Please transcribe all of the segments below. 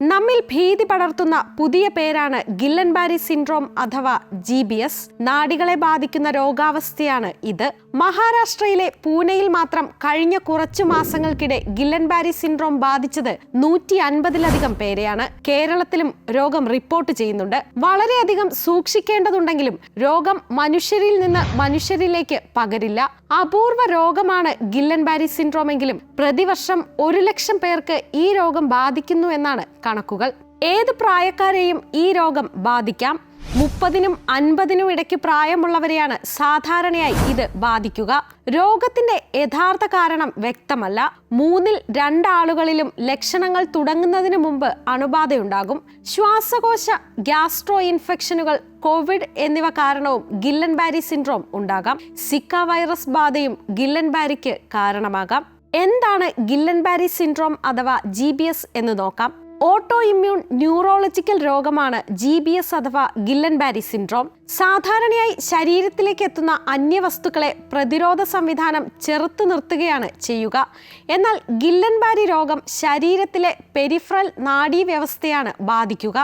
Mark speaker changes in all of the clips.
Speaker 1: നമ്മിൽ ഭീതി പടർത്തുന്ന പുതിയ പേരാണ് ഗില്ലൻ ബാരി സിൻഡ്രോം അഥവാ ജി ബി എസ്. നാടികളെ ബാധിക്കുന്ന രോഗാവസ്ഥയാണ് ഇത്. മഹാരാഷ്ട്രയിലെ പൂനെയിൽ മാത്രം കഴിഞ്ഞ കുറച്ചു മാസങ്ങൾക്കിടെ ഗില്ലൻ ബാരി സിൻഡ്രോം ബാധിച്ചത് നൂറ്റി അൻപതിലധികം പേരെയാണ്. കേരളത്തിലും രോഗം റിപ്പോർട്ട് ചെയ്യുന്നുണ്ട്. വളരെയധികം സൂക്ഷിക്കേണ്ടതുണ്ടെങ്കിലും രോഗം മനുഷ്യരിൽ നിന്ന് മനുഷ്യരിലേക്ക് പകരില്ല. അപൂർവ രോഗമാണ് ഗില്ലൻബാരി സിൻഡ്രോം എങ്കിലും പ്രതിവർഷം ഒരു ലക്ഷം പേർക്ക് ഈ രോഗം ബാധിക്കുന്നു എന്നാണ് കണക്കുകൾ. ഏത് പ്രായക്കാരെയും ഈ രോഗം ബാധിക്കാം. മുപ്പതിനും അൻപതിനും ഇടയ്ക്ക് പ്രായമുള്ളവരെയാണ് സാധാരണയായി ഇത് ബാധിക്കുക. രോഗത്തിന്റെ യഥാർത്ഥ കാരണം വ്യക്തമല്ല. മൂന്നിൽ രണ്ടാളുകളിലും ലക്ഷണങ്ങൾ തുടങ്ങുന്നതിന് മുമ്പ് അണുബാധയുണ്ടാകും. ശ്വാസകോശ ഗ്യാസ്ട്രോ ഇൻഫെക്ഷനുകൾ കോവിഡ് എന്നിവ കാരണവും ഗില്ലൻ ബാരി സിൻഡ്രോം ഉണ്ടാകാം. സിക്ക വൈറസ് ബാധയും ഗില്ലൻ ബാരിക്ക് കാരണമാകാം. എന്താണ് ഗില്ലൻ ബാരി സിൻഡ്രോം അഥവാ ജി എന്ന് നോക്കാം. ഓട്ടോ ഇമ്മ്യൂൺ ന്യൂറോളജിക്കൽ രോഗമാണ് ജി ബി എസ് അഥവാ ഗില്ലൻ ബാരി സിൻഡ്രോം. സാധാരണയായി ശരീരത്തിലേക്ക് എത്തുന്ന അന്യവസ്തുക്കളെ പ്രതിരോധ സംവിധാനം ചെറുത്തു നിർത്തുകയാണ് ചെയ്യുക. എന്നാൽ ഗില്ലൻ ബാരി രോഗം ശരീരത്തിലെ പെരിഫറൽ നാഡീവ്യവസ്ഥയാണ് ബാധിക്കുക.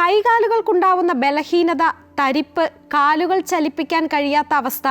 Speaker 1: കൈകാലുകൾക്കുണ്ടാവുന്ന ബലഹീനത തരിപ്പ് കാലുകൾ ചലിപ്പിക്കാൻ കഴിയാത്ത അവസ്ഥ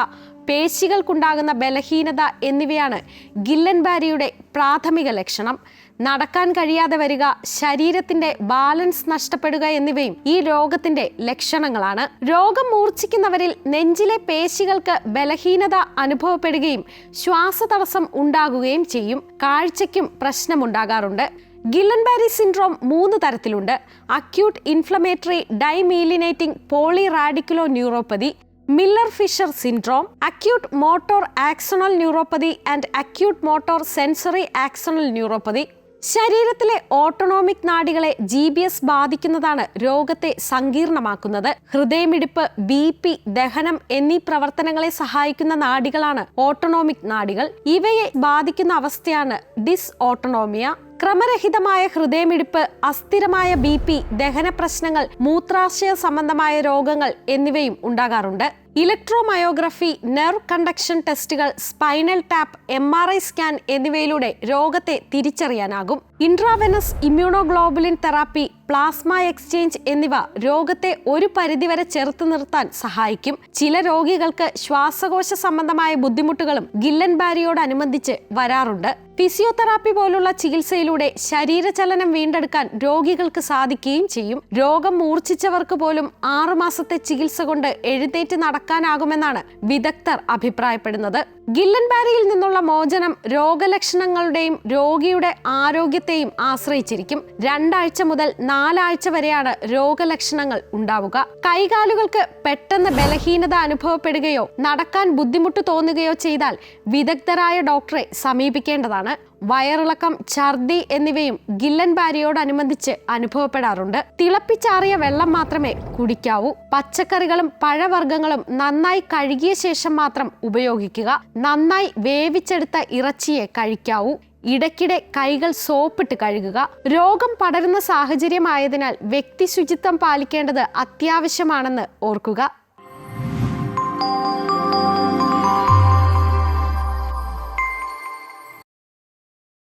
Speaker 1: പേശികൾക്കുണ്ടാകുന്ന ബലഹീനത എന്നിവയാണ് ഗില്ലൻ ബാരിയുടെ പ്രാഥമിക ലക്ഷണം. നടക്കാൻ കഴിയാതെ വരിക ശരീരത്തിന്റെ ബാലൻസ് നഷ്ടപ്പെടുക എന്നിവയും ഈ രോഗത്തിന്റെ ലക്ഷണങ്ങളാണ്. രോഗം മൂർച്ഛിക്കുന്നവരിൽ നെഞ്ചിലെ പേശികൾക്ക് ബലഹീനത അനുഭവപ്പെടുകയും ശ്വാസതടസ്സം ഉണ്ടാകുകയും ചെയ്യും. കാഴ്ചയ്ക്കും പ്രശ്നമുണ്ടാകാറുണ്ട്. ഗില്ലൻബാരി സിൻഡ്രോം മൂന്ന് തരത്തിലുണ്ട്. Acute inflammatory demyelinating polyradiculoneuropathy Miller Fisher syndrome acute motor axonal neuropathy and acute motor sensory axonal neuropathy. ശരീരത്തിലെ ഓട്ടോണോമിക് നാഡികളെ ജി ബി എസ് ബാധിക്കുന്നതാണ് രോഗത്തെ സങ്കീർണമാക്കുന്നത്. ഹൃദയമിടിപ്പ് ബി പി ദഹനം എന്നീ പ്രവർത്തനങ്ങളെ സഹായിക്കുന്ന നാഡികളാണ് ഓട്ടോണോമിക് നാഡികൾ. ഇവയെ ബാധിക്കുന്ന അവസ്ഥയാണ് ഡിസ് ഓട്ടോണോമിയ ക്രമരഹിതമായ ഹൃദയമിടിപ്പ് അസ്ഥിരമായ ബി പി ദഹന പ്രശ്നങ്ങൾ മൂത്രാശയ സംബന്ധമായ രോഗങ്ങൾ എന്നിവയും ഉണ്ടാകാറുണ്ട്. ഇലക്ട്രോമയോഗ്രഫി നെർവ് കണ്ടക്ഷൻ ടെസ്റ്റുകൾ spinal tap M R I scan എന്നിവയിലൂടെ രോഗത്തെ തിരിച്ചറിയാനാകും. Intravenous immunoglobulin therapy plasma exchange എന്നിവ രോഗത്തെ ഒരു പരിധിവരെ ചെറുത്തു നിർത്താൻ സഹായിക്കും. ചില രോഗികൾക്ക് ശ്വാസകോശ സംബന്ധമായ ബുദ്ധിമുട്ടുകളും ഗില്ലൻ ബാരിയോടനുബന്ധിച്ച് വരാറുണ്ട്. ഫിസിയോതെറാപ്പി പോലുള്ള ചികിത്സയിലൂടെ ശരീരചലനം വീണ്ടെടുക്കാൻ രോഗികൾക്ക് സാധിക്കുകയും ചെയ്യും. രോഗം മൂർച്ഛിച്ചവർക്ക് പോലും ആറുമാസത്തെ ചികിത്സ കൊണ്ട് എഴുന്നേറ്റ് നടക്കാനാകുമെന്നാണ് വിദഗ്ധർ അഭിപ്രായപ്പെടുന്നത്. ഗില്ലൻ ബാരിയിൽ നിന്നുള്ള മോചനം രോഗലക്ഷണങ്ങളുടെയും രോഗിയുടെ ആരോഗ്യത്തെയും ആശ്രയിച്ചിരിക്കും. രണ്ടാഴ്ച മുതൽ നാലാഴ്ച വരെയാണ് രോഗലക്ഷണങ്ങൾ ഉണ്ടാവുക. കൈകാലുകൾക്ക് പെട്ടെന്ന് ബലഹീനത അനുഭവപ്പെടുകയോ നടക്കാൻ ബുദ്ധിമുട്ട് തോന്നുകയോ ചെയ്താൽ വിദഗ്ധരായ ഡോക്ടറെ സമീപിക്കേണ്ടതാണ്. വയറിളക്കം ഛർദി എന്നിവയും ഗില്ലൻ ബാരിയോടനുബന്ധിച്ച് അനുഭവപ്പെടാറുണ്ട്. തിളപ്പിച്ചാറിയ വെള്ളം മാത്രമേ കുടിക്കാവൂ. പച്ചക്കറികളും പഴവർഗങ്ങളും നന്നായി കഴുകിയ ശേഷം മാത്രം ഉപയോഗിക്കുക. നന്നായി വേവിച്ചെടുത്ത ഇറച്ചിയെ കഴിക്കാവൂ. ഇടയ്ക്കിടെ കൈകൾ സോപ്പിട്ട് കഴുകുക. രോഗം പടരുന്ന സാഹചര്യമായതിനാൽ വ്യക്തി ശുചിത്വം പാലിക്കേണ്ടത് അത്യാവശ്യമാണെന്ന് ഓർക്കുക.